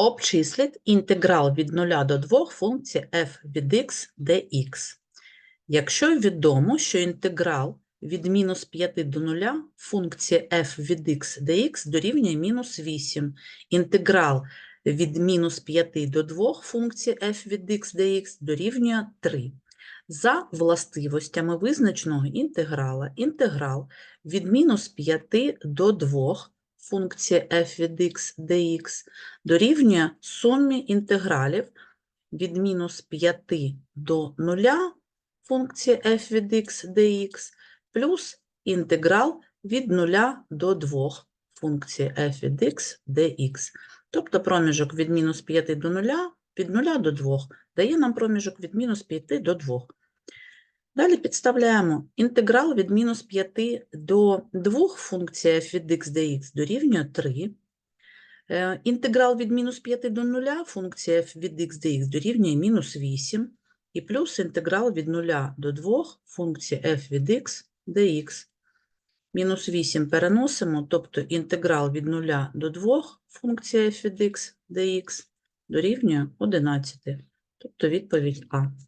Обчисліть інтеграл від 0 до 2 функції f від x dx. Якщо відомо, що інтеграл від мінус 5 до 0 функції f від x dx дорівнює мінус 8. Інтеграл від мінус 5 до 2 функції f від x dx дорівнює 3. За властивостями визначеного інтеграла, інтеграл від мінус 5 до 2 функції f від x dx дорівнює сумі інтегралів від мінус 5 до 0 функції f від x dx плюс інтеграл від 0 до 2 функції f від x dx. Тобто проміжок від мінус 5 до 0, від 0 до 2 дає нам проміжок від мінус 5 до 2. Далі підставляємо інтеграл від мінус 5 до 2 функції f від x dx дорівнює 3. Е, Інтеграл від мінус 5 до 0 функція f від x dx дорівнює мінус 8. І плюс інтеграл від 0 до 2 функції f від x dx. Мінус 8 переносимо, тобто інтеграл від 0 до 2 функція f від x dx дорівнює 11. Тобто відповідь А.